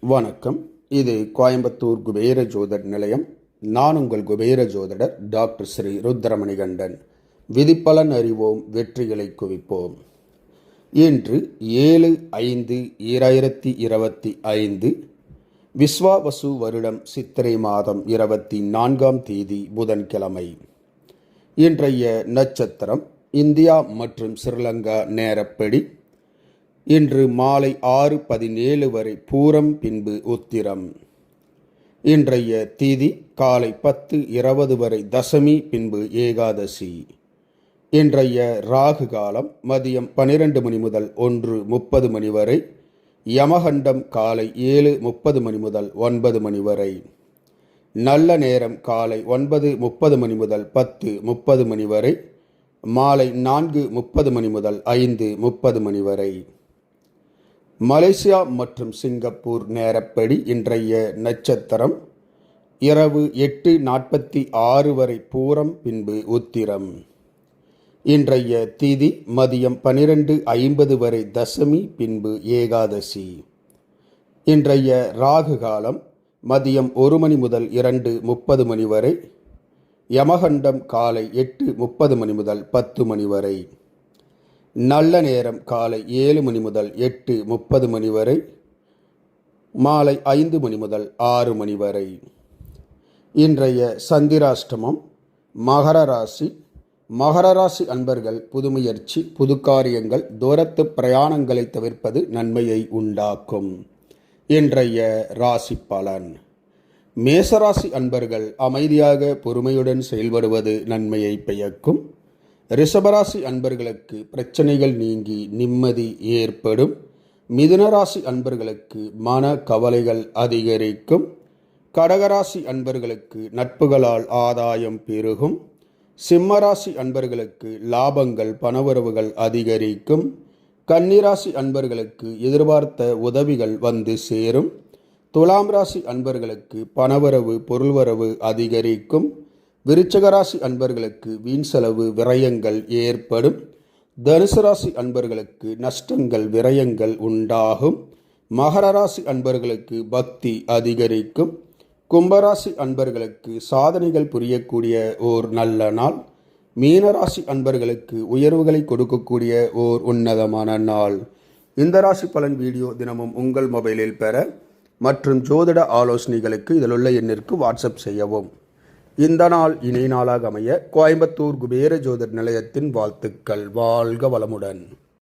வணக்கம். இது கோயம்புத்தூர் குபேர ஜோதர் நிலையம். நான் உங்கள் குபேர ஜோதிடர் டாக்டர் ஸ்ரீ ருத்ரமணிகண்டன். விதிப்பலன் அறிவோம் வெற்றிகளை குவிப்போம். இன்று ஏழு ஐந்து ஈராயிரத்தி இருபத்தி ஐந்து விஸ்வாவசு வருடம் சித்திரை மாதம் இருபத்தி நான்காம் தேதி புதன்கிழமை. இன்றைய நட்சத்திரம் இந்தியா மற்றும் ஸ்ரீலங்கா நேரப்படி இன்று மாலை ஆறு பதினேழு வரை பூரம் பின்பு உத்திரம். இன்றைய தீதி காலை பத்து இருபது வரை தசமி பின்பு ஏகாதசி. இன்றைய ராகு காலம் மதியம் பனிரெண்டு மணி முதல் ஒன்று முப்பது மணி வரை யமகண்டம் காலை ஏழு முப்பது மணி முதல் ஒன்பது மணி வரை. நல்ல நேரம் காலை ஒன்பது முப்பது மணி முதல் பத்து முப்பது மணி வரை மாலை நான்கு முப்பது மணி முதல் ஐந்து முப்பது மணி வரை. மலேசியா மற்றும் சிங்கப்பூர் நேரப்படி இன்றைய நட்சத்திரம் இரவு எட்டு நாற்பத்தி ஆறு வரை பூரம் பின்பு உத்திரம். இன்றைய திதி மதியம் பனிரெண்டு ஐம்பது வரை தசமி பின்பு ஏகாதசி. இன்றைய ராகு காலம் மதியம் ஒரு மணி முதல் இரண்டு முப்பது மணி வரை யமகண்டம் காலை எட்டு முப்பது மணி முதல் பத்து மணி வரை. நல்ல நேரம் காலை ஏழு மணி முதல் எட்டு முப்பது மணி வரை மாலை ஐந்து மணி முதல் ஆறு மணி வரை. இன்றைய சந்திராஷ்டமம் மகர ராசி. மகர ராசி அன்பர்கள் புதுமுயற்சி புது காரியங்கள் தூரத்து பிரயாணங்களை தவிர்ப்பது நன்மையை உண்டாக்கும். இன்றைய ராசி பலன். மேசராசி அன்பர்கள் அமைதியாக பொறுமையுடன் செயல்படுவது நன்மையை பெயக்கும் ரிஷபராசி அன்பர்களுக்கு பிரச்சனைகள் நீங்கி நிம்மதி ஏற்படும். மிதுனராசி அன்பர்களுக்கு மன கவலைகள் அதிகரிக்கும். கடகராசி அன்பர்களுக்கு நட்புகளால் ஆதாயம் பெருகும். சிம்மராசி அன்பர்களுக்கு லாபங்கள் பணவரவுகள் அதிகரிக்கும். கன்னிராசி அன்பர்களுக்கு எதிர்பார்த்த உதவிகள் வந்து சேரும். துலாம் ராசி அன்பர்களுக்கு பணவரவு பொருள்வரவு அதிகரிக்கும். விருச்சகராசி அன்பர்களுக்கு வீண் செலவு விரயங்கள் ஏற்படும். தனுசு ராசி அன்பர்களுக்கு நஷ்டங்கள் விரயங்கள் உண்டாகும். மகர ராசி அன்பர்களுக்கு பக்தி அதிகரிக்கும். கும்பராசி அன்பர்களுக்கு சாதனைகள் புரியக்கூடிய ஓர் நல்ல நாள். மீனராசி அன்பர்களுக்கு உயர்வுகளை கொடுக்கக்கூடிய ஓர் உன்னதமான நாள். இந்த ராசி பலன் வீடியோ தினமும் உங்கள் மொபைலில் பெற மற்றும் ஜோதிட ஆலோசனைகளுக்கு இதிலுள்ள எண்ணிற்கு வாட்ஸ்அப் செய்யவும். இந்த நாள் இணை நாளாக அமைய கோயம்புத்தூர் குபேர ஜோதிர் நிலையத்தின் வாழ்த்துக்கள். வாழ்க வளமுடன்.